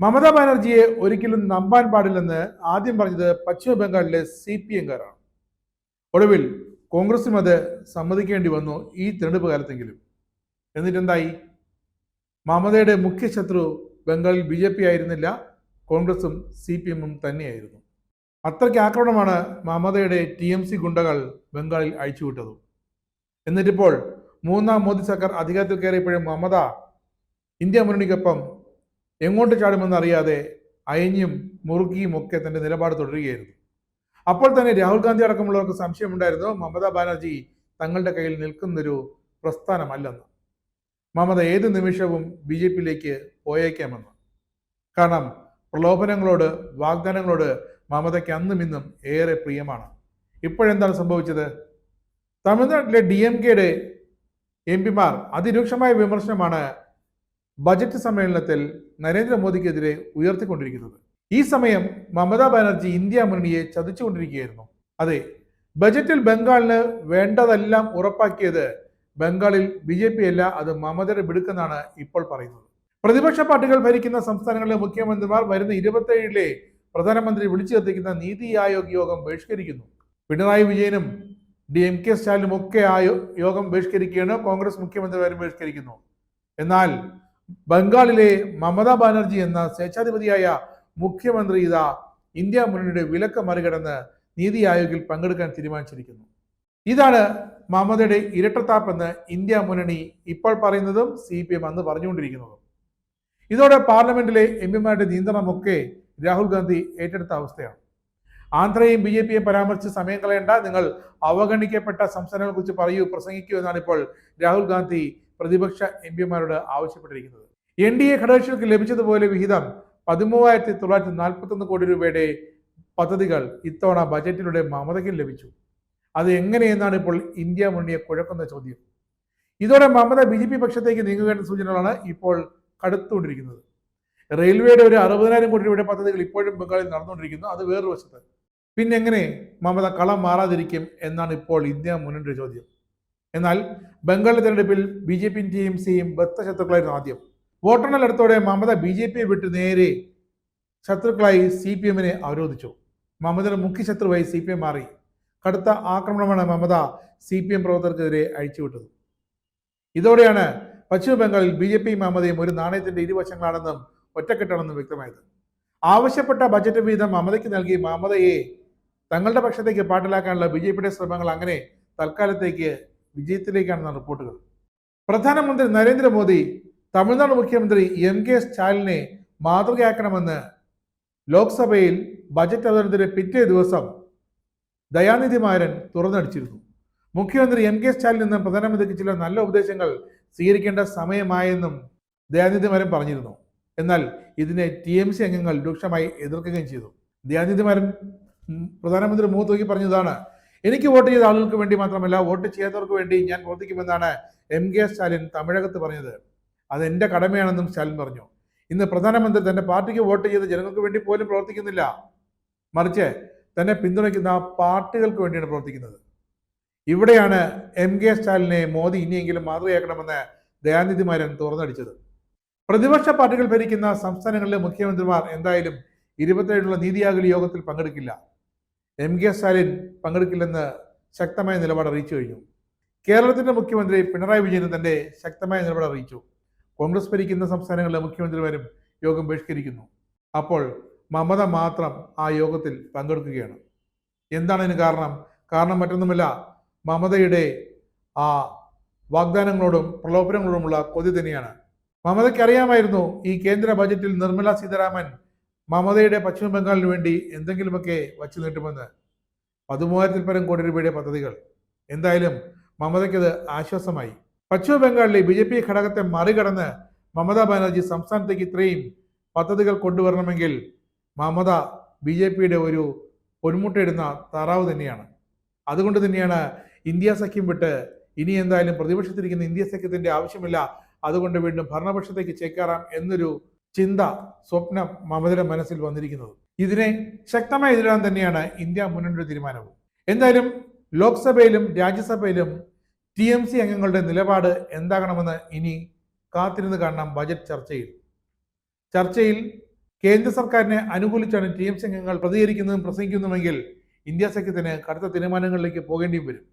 മമതാ ബാനർജിയെ ഒരിക്കലും നമ്പാൻ പാടില്ലെന്ന് ആദ്യം പറഞ്ഞത് പശ്ചിമ ബംഗാളിലെ സി പി എംകാരാണ്. ഒടുവിൽ കോൺഗ്രസും അത് സമ്മതിക്കേണ്ടി വന്നു ഈ തെരഞ്ഞെടുപ്പ് കാലത്തെങ്കിലും. എന്നിട്ടെന്തായി? മമതയുടെ മുഖ്യ ശത്രു ബംഗാളിൽ ബി ജെ പി ആയിരുന്നില്ല കോൺഗ്രസും സി പി എമ്മും തന്നെയായിരുന്നു. അത്രയ്ക്ക് ആക്രമണമാണ് മമതയുടെ ടി എം സി ഗുണ്ടകൾ ബംഗാളിൽ അഴിച്ചുവിട്ടത്. എന്നിട്ടിപ്പോൾ മൂന്നാം മോദി സർക്കാർ അധികാരത്തിൽ കയറിയപ്പോഴും മമത ഇന്ത്യ മുന്നണിക്കൊപ്പം എങ്ങോട്ട് ചാടുമെന്ന് അറിയാതെ അയഞ്ഞും മുറുക്കിയും ഒക്കെ തന്റെ നിലപാട് തുടരുകയായിരുന്നു. അപ്പോൾ തന്നെ രാഹുൽ ഗാന്ധി അടക്കമുള്ളവർക്ക് സംശയമുണ്ടായിരുന്നു മമതാ ബാനർജി തങ്ങളുടെ കയ്യിൽ നിൽക്കുന്നൊരു പ്രസ്ഥാനമല്ലെന്ന്. മമത ഏത് നിമിഷവും ബി ജെ പിയിലേക്ക് പോയേക്കാമെന്ന്. കാരണം പ്രലോഭനങ്ങളോട് വാഗ്ദാനങ്ങളോട് മമതയ്ക്ക് അന്നും ഇന്നും ഏറെ പ്രിയമാണ്. ഇപ്പോഴെന്താണ് സംഭവിച്ചത്? തമിഴ്നാട്ടിലെ ഡി എം കെയുടെ എം പിമാർ അതിരൂക്ഷമായ വിമർശനമാണ് ബജറ്റ് സമ്മേളനത്തിൽ നരേന്ദ്രമോദിക്കെതിരെ ഉയർത്തിക്കൊണ്ടിരിക്കുന്നത്. ഈ സമയം മമതാ ബാനർജി ഇന്ത്യ മുന്നണിയെ ചതിച്ചുകൊണ്ടിരിക്കുകയായിരുന്നു. അതെ ബജറ്റിൽ ബംഗാളിന് വേണ്ടതെല്ലാം ഉറപ്പാക്കിയത് ബംഗാളിൽ ബി ജെ പി അല്ല അത് മമതയുടെ മിടുക്കെന്നാണ് ഇപ്പോൾ പറയുന്നത്. പ്രതിപക്ഷ പാർട്ടികൾ ഭരിക്കുന്ന സംസ്ഥാനങ്ങളിലെ മുഖ്യമന്ത്രിമാർ വരുന്ന ഇരുപത്തേഴിലെ പ്രധാനമന്ത്രി വിളിച്ചു കത്തിക്കുന്ന നീതി ആയോഗ് യോഗം ബഹിഷ്കരിക്കുന്നു. പിണറായി വിജയനും ഡി എം കെ സ്റ്റാലിനും ഒക്കെ ആ യോഗം ബഹിഷ്കരിക്കുകയാണ് കോൺഗ്രസ് മുഖ്യമന്ത്രിമാരും ബഹിഷ്കരിക്കുന്നു. എന്നാൽ ബംഗാളിലെ മമതാ ബാനർജി എന്ന സ്വേച്ഛാധിപതിയായ മുഖ്യമന്ത്രി ഇതാ ഇന്ത്യ മുന്നണിയുടെ വിലക്ക് മറികടന്ന് നീതി ആയോഗിൽ പങ്കെടുക്കാൻ തീരുമാനിച്ചിരിക്കുന്നു. ഇതാണ് മമതയുടെ ഇരട്ടത്താപ്പെന്ന് ഇന്ത്യ മുന്നണി ഇപ്പോൾ പറയുന്നതും സി പി എം അന്ന് പറഞ്ഞുകൊണ്ടിരിക്കുന്നതും. ഇതോടെ പാർലമെന്റിലെ എം പിമാരുടെ നിയന്ത്രണമൊക്കെ രാഹുൽ ഗാന്ധി ഏറ്റെടുത്ത അവസ്ഥയാണ്. ആന്ധ്രയും ബി ജെ പിയും പരാമർശിച്ച് സമയം കളയേണ്ട നിങ്ങൾ അവഗണിക്കപ്പെട്ട സംസ്ഥാനങ്ങളെ കുറിച്ച് പറയൂ പ്രസംഗിക്കൂ എന്നാണ് ഇപ്പോൾ രാഹുൽ ഗാന്ധി പ്രതിപക്ഷ എം പിമാരോട് ആവശ്യപ്പെട്ടിരിക്കുന്നത്. എൻ ഡി എ ഘടകകക്ഷികൾക്ക് ലഭിച്ചതുപോലെ വിഹിതം പതിമൂവായിരത്തി തൊള്ളായിരത്തി നാൽപ്പത്തി ഒന്ന് കോടി രൂപയുടെ പദ്ധതികൾ ഇത്തവണ ബജറ്റിലൂടെ മമതയ്ക്കും ലഭിച്ചു. അത് എങ്ങനെയെന്നാണ് ഇപ്പോൾ ഇന്ത്യ മുന്നിയ കുഴക്കുന്ന ചോദ്യം. ഇതോടെ മമത ബി ജെ പി പക്ഷത്തേക്ക് നീങ്ങുകയെന്ന സൂചനകളാണ് ഇപ്പോൾ കടുത്തുകൊണ്ടിരിക്കുന്നത്. റെയിൽവേയുടെ ഒരു അറുപതിനായിരം കോടി രൂപയുടെ പദ്ധതികൾ ഇപ്പോഴും ബംഗാളിൽ നടന്നുകൊണ്ടിരിക്കുന്നു. അത് വേറൊരു വശത്ത്. പിന്നെ എങ്ങനെ മമത കളം മാറാതിരിക്കും എന്നാണ് ഇപ്പോൾ ഇന്ത്യ മുന്നിന്റെ ചോദ്യം. എന്നാൽ ബംഗാളിലെ തെരഞ്ഞെടുപ്പിൽ ബി ജെ പിയും ടി എം സിയും ബദ്ധശത്രുക്കളായിരുന്നു ആദ്യം. വോട്ടെണ്ണൽ അടുത്തോടെ മമത ബി ജെ പിയെ വിട്ട് നേരെ ശത്രുക്കളായി സി പി എമ്മിനെ അവരോധിച്ചു. മമതയുടെ മുഖ്യ ശത്രുവായി സി പി എം മാറി. കടുത്ത ആക്രമണമാണ് മമത സി പി എം പ്രവർത്തകർക്കെതിരെ അഴിച്ചുവിട്ടത്. ഇതോടെയാണ് പശ്ചിമ ബംഗാളിൽ ബി ജെ പിയും മമതയും ഒരു നാണയത്തിന്റെ ഇരുവശങ്ങളാണെന്നും ഒറ്റക്കെട്ടാണെന്നും വ്യക്തമായത്. ആവശ്യപ്പെട്ട ബജറ്റ് വീതം മമതയ്ക്ക് നൽകി മമതയെ തങ്ങളുടെ പക്ഷത്തേക്ക് പാട്ടിലാക്കാനുള്ള ബി ജെ പിയുടെ ശ്രമങ്ങൾ അങ്ങനെ തൽക്കാലത്തേക്ക് വിജയത്തിലേക്കാണെന്ന റിപ്പോർട്ടുകൾ. പ്രധാനമന്ത്രി നരേന്ദ്രമോദി തമിഴ്നാട് മുഖ്യമന്ത്രി എം കെ സ്റ്റാലിനെ മാതൃകയാക്കണമെന്ന് ലോക്സഭയിൽ ബജറ്റ് അവതരണത്തിന്റെ പിറ്റേ ദിവസം ദയാനിധി മാരൻ തുറന്നടിച്ചിരുന്നു. മുഖ്യമന്ത്രി എം കെ സ്റ്റാലിൻ നിന്ന് പ്രധാനമന്ത്രിക്ക് ചില നല്ല ഉപദേശങ്ങൾ സ്വീകരിക്കേണ്ട സമയമായെന്നും ദയാനിധി മാരൻ പറഞ്ഞിരുന്നു. എന്നാൽ ഇതിനെ ടി എം സി അംഗങ്ങൾ രൂക്ഷമായി എതിർക്കുകയും ചെയ്തു. ദയാനിധി മാരൻ പ്രധാനമന്ത്രി മുഖത്ത് നോക്കി പറഞ്ഞതാണ് എനിക്ക് വോട്ട് ചെയ്ത ആളുകൾക്ക് വേണ്ടി മാത്രമല്ല വോട്ട് ചെയ്യാത്തവർക്ക് വേണ്ടി ഞാൻ പ്രവർത്തിക്കുമെന്നാണ് എം കെ സ്റ്റാലിൻ തമിഴകത്ത് പറഞ്ഞത്. അത് എന്റെ കടമയാണെന്നും സ്റ്റാലിൻ പറഞ്ഞു. ഇന്ന് പ്രധാനമന്ത്രി തന്റെ പാർട്ടിക്ക് വോട്ട് ചെയ്ത ജനങ്ങൾക്ക് വേണ്ടി പോലും പ്രവർത്തിക്കുന്നില്ല. മറിച്ച് തന്നെ പിന്തുണയ്ക്കുന്ന പാർട്ടികൾക്ക് വേണ്ടിയാണ് പ്രവർത്തിക്കുന്നത്. ഇവിടെയാണ് എം കെ സ്റ്റാലിനെ മോദി ഇനിയെങ്കിലും മാതൃകയാക്കണമെന്ന് ദയാനിധിമാരൻ തുറന്നടിച്ചത്. പ്രതിപക്ഷ പാർട്ടികൾ ഭരിക്കുന്ന സംസ്ഥാനങ്ങളിലെ മുഖ്യമന്ത്രിമാർ എന്തായാലും ഇരുപത്തേഴിലുള്ള നീതിയാകലി യോഗത്തിൽ പങ്കെടുക്കില്ല. എം കെ സ്റ്റാലിൻ പങ്കെടുക്കില്ലെന്ന് ശക്തമായ നിലപാട് അറിയിച്ചു കഴിഞ്ഞു. കേരളത്തിന്റെ മുഖ്യമന്ത്രി പിണറായി വിജയൻ തന്റെ ശക്തമായ നിലപാട് അറിയിച്ചു. കോൺഗ്രസ് ഭരിക്കുന്ന സംസ്ഥാനങ്ങളിലെ മുഖ്യമന്ത്രിമാരും യോഗം ബഹിഷ്കരിക്കുന്നു. അപ്പോൾ മമത മാത്രം ആ യോഗത്തിൽ പങ്കെടുക്കുകയാണ്. എന്താണ് ഇതിന് കാരണം? കാരണം മറ്റൊന്നുമല്ല മമതയുടെ ആ വാഗ്ദാനങ്ങളോടും പ്രലോഭനങ്ങളോടുമുള്ള കൊതി തന്നെയാണ്. മമതയ്ക്ക് അറിയാമായിരുന്നു ഈ കേന്ദ്ര ബജറ്റിൽ നിർമ്മല സീതാരാമൻ മമതയുടെ പശ്ചിമ ബംഗാളിന് വേണ്ടി എന്തെങ്കിലുമൊക്കെ വച്ചു നീട്ടുമെന്ന് പതിമൂവായിരത്തിൽ പരം കോടി രൂപയുടെ പദ്ധതികൾ. എന്തായാലും മമതയ്ക്കത് ആശ്വാസമായി. പശ്ചിമ ബംഗാളിലെ ബി ജെ പി ഘടകത്തെ മറികടന്ന് മമതാ ബാനർജി സംസ്ഥാനത്തേക്ക് ഇത്രയും പദ്ധതികൾ കൊണ്ടുവരണമെങ്കിൽ മമത ബി ജെ പിയുടെ ഒരു പൊന്മുട്ടയിടുന്ന താറാവ് തന്നെയാണ്. അതുകൊണ്ട് തന്നെയാണ് ഇന്ത്യ സഖ്യം വിട്ട് ഇനി എന്തായാലും പ്രതിപക്ഷത്തിരിക്കുന്ന ഇന്ത്യ സഖ്യത്തിന്റെ ആവശ്യമില്ല. അതുകൊണ്ട് വീണ്ടും ഭരണപക്ഷത്തേക്ക് ചേക്കാറാം എന്നൊരു ചിന്ത സ്വപ്നം മമതയുടെ മനസ്സിൽ വന്നിരിക്കുന്നത്. ഇതിനെ ശക്തമായി എതിരാൻ തന്നെയാണ് ഇന്ത്യ മുന്നണിയുടെ തീരുമാനവും. എന്തായാലും ലോക്സഭയിലും രാജ്യസഭയിലും ടി എം സി അംഗങ്ങളുടെ നിലപാട് എന്താകണമെന്ന് ഇനി കാത്തിരുന്ന് കാണണം ബജറ്റ് ചർച്ചയിൽ. ചർച്ചയിൽ കേന്ദ്ര സർക്കാരിനെ അനുകൂലിച്ചാണ് ടി എം സി അംഗങ്ങൾ പ്രതികരിക്കുന്നതും പ്രസംഗിക്കുന്നതുമെങ്കിൽ ഇന്ത്യ സഖ്യത്തിന് കടുത്ത തീരുമാനങ്ങളിലേക്ക് പോകേണ്ടിയും വരും.